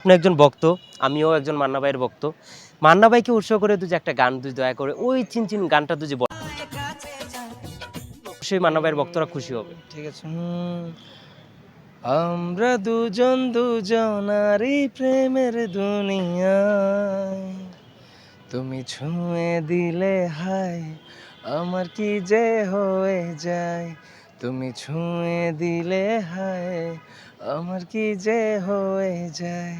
আপনি একজন ভক্ত, আমিও একজন মান্না ভাইয়ের ভক্ত, মান্না ভাইকে উৎসব করে তুই একটা গান তুই দয়া করে ওই চিন চিন গানটা তুই বল। অবশ্যই মান্না ভাইয়ের ভক্তরা খুশি হবে। ঠিক আছে। আমরা দুজন দুজনারই প্রেমের দুনিয়ায়। তুমি ছুঁয়ে দিলে হায়, আমার কি যে হয়ে যায়? তুমি ছুঁয়ে দিলে হায় আমার কি যে হয়ে যায়?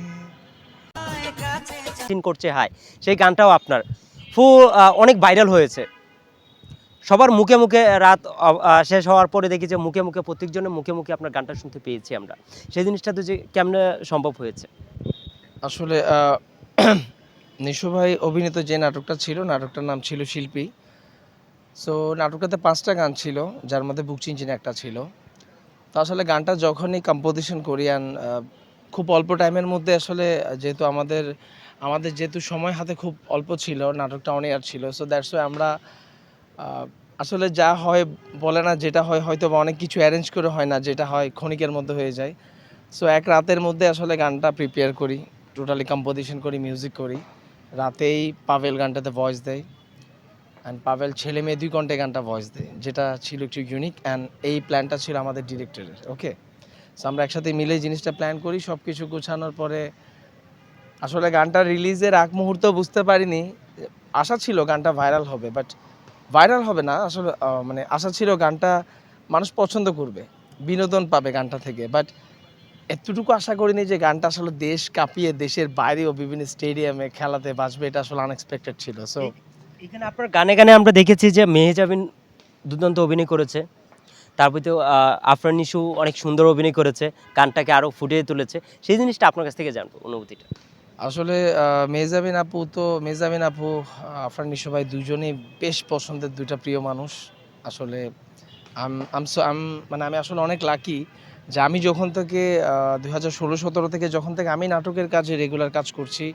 করছে হায় সেই গানটাও আপনার। ফু অনেক ভাইরাল হয়েছে। সবার মুখে মুখে রাত শেষ হওয়ার পরে দেখি যে মুখে মুখে প্রত্যেকজনের মুখে মুখে আপনার গানটা শুনতে পেয়েছি আমরা। সেই জিনিসটা তো যে কেমনে সম্ভব হয়েছে? আসলে আহ, নিশু ভাই অভিনীত যে নাটকটা ছিল নাটকটার নাম ছিল শিল্পী। সো নাটকটাতে পাঁচটা গান ছিল, যার মধ্যে বুক চিনচিন একটা ছিল। তো আসলে গানটা যখনই কম্পোজিশন করি অ্যান্ড খুব অল্প টাইমের মধ্যে আসলে যেহেতু আমাদের আমাদের যেহেতু সময় হাতে খুব অল্প ছিল, নাটকটা অন এয়ার ছিল সো দ্যাটস ওয়াই আমরা আসলে যা হয় বলে না, যেটা হয় হয়তো বা অনেক কিছু অ্যারেঞ্জ করে হয় না, যেটা হয় ক্ষণিকের মধ্যে হয়ে যায়। সো এক রাতের মধ্যে আসলে গানটা প্রিপেয়ার করি টোটালি কম্পোজিশন করি মিউজিক করি। রাতেই পাভেল গানটাতে ভয়েস দেয়। অ্যান্ড পাভেল ছেলে মেয়ে দুই ঘন্টায় গানটা ভয়েস দেয় যেটা ছিল একটু ইউনিক অ্যান্ড এই প্ল্যানটা ছিল আমাদের ডিরেক্টরের ওকে সো আমরা একসাথে মিলে জিনিসটা প্ল্যান করি সব কিছু গোছানোর পরে আসলে গানটা রিলিজের আগ মুহূর্ত বুঝতে পারিনি, আশা ছিল গানটা ভাইরাল হবে বাট ভাইরাল হবে না, আসলে মানে আশা ছিল গানটা মানুষ পছন্দ করবে, বিনোদন পাবে গানটা থেকে বাট এতটুকু আশা করিনি যে গানটা আসলে দেশ কাঁপিয়ে দেশের বাইরেও বিভিন্ন স্টেডিয়ামে খেলাতে বাঁচবে, এটা আসলে আনএক্সপেক্টেড ছিল সো এখানে আপনার গানে গানে আমরা দেখেছি যে মেহেজাবিন দুর্দান্ত অভিনয় করেছে। তারপর তো আফরান নিশু অনেক সুন্দর অভিনয় করেছে, গানটাকে আরও ফুটিয়ে তুলেছে। সেই জিনিসটা আপনার কাছ থেকে জানব অনুভূতিটা। আসলে মেজাবিন আপু তো মেজাবিন আপু, আফরান নিশো ভাই দুজনেই বেশ পছন্দের দুইটা প্রিয় মানুষ। আসলে মানে আমি আসলে অনেক লাকি যে আমি যখন থেকে দুই হাজার ষোলো সতেরো থেকে যখন থেকে আমি নাটকের কাজে রেগুলার কাজ করছি,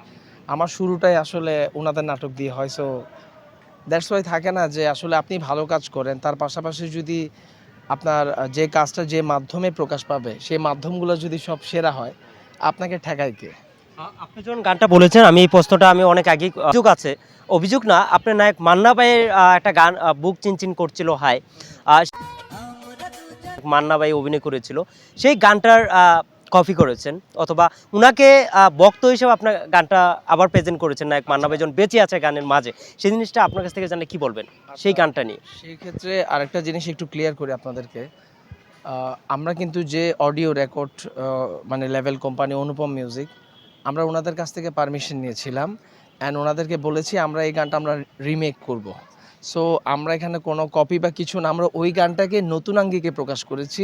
আমার শুরুটাই আসলে ওনাদের নাটক দিয়ে হয়। সো দ্যাটস ওয়াই থাকে না যে আসলে আপনি ভালো কাজ করেন। তার পাশাপাশি যদি আপনার যে কাজটা যে মাধ্যমে প্রকাশ পাবে সেই মাধ্যমগুলো যদি সব সেরা হয় আপনাকে ঠেকায় কে? আপনি যখন গানটা বলেছেন আমি এই প্রশ্নটা আমি অনেক আগে অভিযোগ আছে। অভিযোগ না আপনার নায়ক মান্না ভাইয়ের একটা গান বুক চিনচিন করছিল আহ, মান্না ভাই অভিনয় করেছিল। সেই গানটার কপি করেছেন অথবা উনাকে বক্ত হিসেবে আপনার গানটা আবার প্রেজেন্ট করেছেন নায়ক মান্না ভাই যখন বেঁচে আছে গানের মাঝে। সেই জিনিসটা আপনার কাছ থেকে জানলে কি বলবেন সেই গানটা নিয়ে? সেই ক্ষেত্রে আরেকটা জিনিস একটু ক্লিয়ার করি আপনাদেরকে। আমরা কিন্তু যে অডিও রেকর্ড মানে লেভেল কোম্পানি অনুপম মিউজিক আমরা ওনাদের কাছ থেকে পারমিশন নিয়েছিলাম অ্যান্ড ওনাদেরকে বলেছি আমরা এই গানটা আমরা রিমেক করব। সো আমরা এখানে কোনো কপি বা কিছু না আমরা ওই গানটাকে নতুন আঙ্গিকে প্রকাশ করেছি।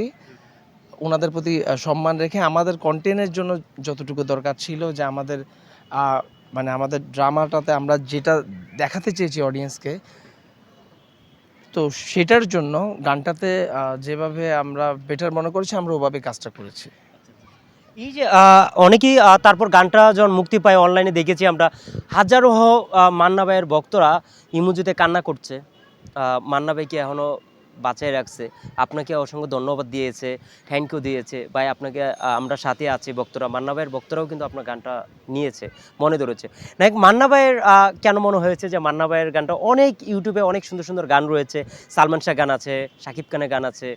ওনাদের প্রতি সম্মান রেখে আমাদের কন্টেন্টের জন্য যতটুকু দরকার ছিল যে আমাদের মানে আমাদের ড্রামাটাতে আমরা যেটা দেখাতে চেয়েছি অডিয়েন্সকে তো সেটার জন্য গানটাতে যেভাবে আমরা বেটার মনে করেছি, আমরা ওভাবে কাজটা করেছি। এই যে অনেকেই তারপর গানটা যখন মুক্তি পায় অনলাইনে দেখেছি আমরা, হাজারো মান্না ভাইয়ের ভক্তরা ইমুজিতে কান্না করছে। মান্না ভাইকে এখনও বাঁচায় রাখছে। আপনাকে অসংখ্য ধন্যবাদ দিয়েছে। থ্যাংক ইউ দিয়েছে। ভাই, আপনাকে আমরা সাথে আছি, বক্তরা, মান্না ভাইয়ের বক্তরাও কিন্তু আপনার গানটা নিয়েছে, মনে ধরেছে। নায়ক মান্না ভাইয়ের কেন মনে হয়েছে যে মান্না ভাইয়ের গানটা অনেক ইউটিউবে অনেক সুন্দর সুন্দর গান রয়েছে, সালমান শাহ গান আছে, শাকিব খানের গান আছে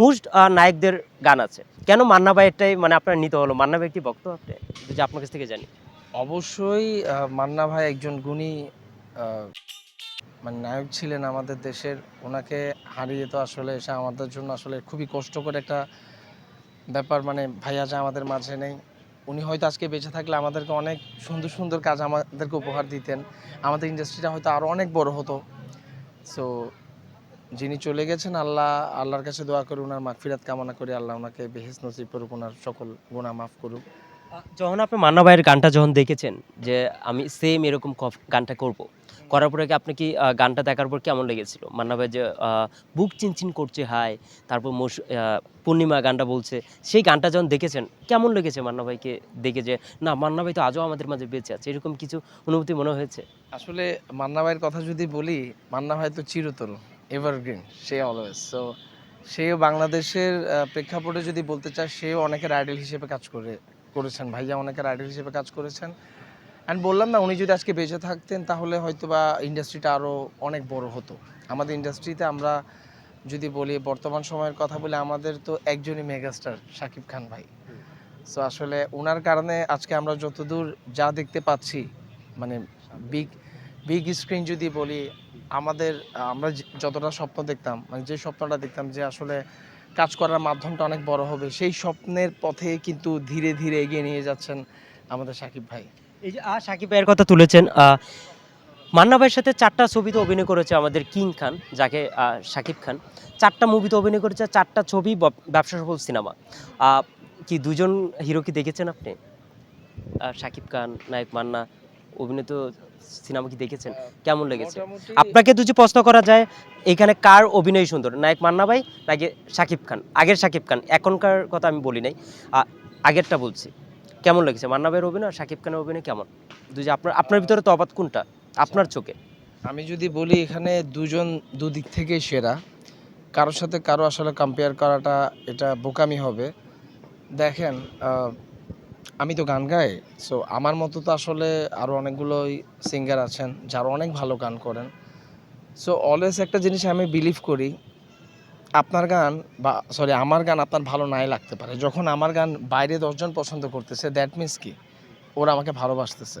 মোস্ট নায়কদের গান আছে। কেন মান্না ভাইয়েরটাই মানে আপনার নিতে হলো? মান্না ভাই কি ভক্ত আপনি যদি আপনার কাছ থেকে জানি। অবশ্যই মান্না ভাই একজন গুণী মানে নায়ক ছিলেন আমাদের দেশের, ওনাকে হারিয়ে তো আসলে এসে আমাদের জন্য আসলে খুবই কষ্টকর একটা ব্যাপার। মানে ভাইয়া যে আমাদের মাঝে নেই, উনি হয়তো আজকে বেঁচে থাকলে আমাদেরকে অনেক সুন্দর সুন্দর কাজ আমাদেরকে উপহার দিতেন। আমাদের ইন্ডাস্ট্রিটা হয়তো আরও অনেক বড় হতো। সো যিনি চলে গেছেন, আল্লাহ, আল্লাহর কাছে দোয়া করে ওনার মাগফিরাত কামনা করে। আল্লাহ ওনাকে বেহেস নসিব করুক ওনার সকল গুণা মাফ করুক। যখন আপনি মান্না ভাইয়ের গানটা যখন দেখেছেন যে, আমি সেম এরকম গানটা করব। করার পরে কি আপনি কি গানটা দেখার পর কেমন লেগেছিল? মান্না ভাই যে বুক চিনচিন করছে হাই তারপর পূর্ণিমা গানটা বলছে, সেই গানটা যখন দেখেছেন, কেমন লেগেছে মান্না ভাইকে দেখে যে, না, মান্না ভাই তো আজও আমাদের মাঝে বেঁচে আছে, এরকম কিছু অনুভূতি মনে হয়েছে? আসলে মান্না ভাইয়ের কথা যদি বলি, মান্না ভাই তো চিরতরুণ এভারগ্রিন সে অলওয়েজ সো সেও বাংলাদেশের প্রেক্ষাপটে যদি বলতে চায়, সেও অনেকের আইডল হিসেবে কাজ করে, করেছেন। ভাইয়া অনেকের আইডল হিসেবে কাজ করেছেন। অ্যান্ড বললাম না, উনি যদি আজকে বেঁচে থাকতেন, তাহলে হয়তো বা ইন্ডাস্ট্রিটা আরও অনেক বড় হতো। আমাদের ইন্ডাস্ট্রিতে আমরা যদি বলি, বর্তমান সময়ের কথা বলে, আমাদের তো একজনই মেগাস্টার শাকিব খান ভাই। সো আসলে ওনার কারণে আজকে আমরা যতদূর যা দেখতে পাচ্ছি মানে বিগ বিগ স্ক্রিন যদি বলি, আমাদের, আমরা যতটা স্বপ্ন দেখতাম মানে যে স্বপ্নটা দেখতাম যে আসলে কাজ করার মাধ্যমটা অনেক বড় হবে, সেই স্বপ্নের পথে কিন্তু ধীরে ধীরে এগিয়ে নিয়ে যাচ্ছেন আমাদের সাকিব ভাই। এই যে আহ, সাকিব ভাইয়ের কথা তুলেছেন মান্না ভাইয়ের সাথে চারটা ছবিতে অভিনয় করেছে আমাদের কিং খান যাকে সাকিব খান। চারটা মুভিতে অভিনয় করেছে চারটা ছবি ব্যবসা সফল সিনেমা। কি দুজন হিরো কি দেখেছেন আপনি? সাকিব খান নায়ক মান্না অভিনীত সিনেমা কি দেখেছেন? কেমন লেগেছে? আপনাকে দুটি প্রশ্ন করা যায় এখানে কার অভিনয় সুন্দর? নায়ক মান্না ভাই নাকি সাকিব খান? আগের সাকিব খান এখনকার কথা আমি বলি নাই। আগেরটা বলছি। কেমন লেগেছে? মান্না ভাইয়ের অভিনয় সাকিব খানের অভিনয় কেমন? দুই যে আপনার আপনার ভিতরে তো তফাৎ কোনটা? আপনার চোখে। আমি যদি বলি এখানে দুজন দুদিক থেকেই সেরা। কারোর সাথে কারও আসলে কম্পেয়ার করাটা এটা বোকামি হবে। দেখেন আমি তো গান গাই সো আমার মতো তো আসলে আরও অনেকগুলোই সিঙ্গার আছেন, যারা অনেক ভালো গান করেন। সো অলওয়েজ একটা জিনিস আমি বিলিভ করি আপনার গান বা সরি আমার গান আপনার ভালো নাই লাগতে পারে। যখন আমার গান বাইরে দশজন পছন্দ করতেছে দ্যাট মিন্স কি? ওরা আমাকে ভালোবাসতেছে।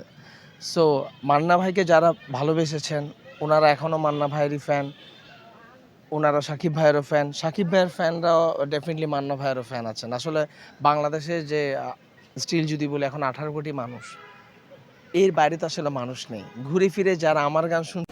সো মান্না ভাইকে যারা ভালোবেসেছেন, ওনারা এখনও মান্না ভাইয়েরই ফ্যান ওনারা সাকিব ভাইয়েরও ফ্যান সাকিব ভাইয়ের ফ্যানরাও ডেফিনেটলি মান্না ভাইয়েরও ফ্যান আছেন। আসলে বাংলাদেশে যে স্টিল যদি বলি, এখন আঠারো কোটি মানুষ, এর বাইরে তো আসলে মানুষ নেই। ঘুরে ফিরে যারা আমার গান শুন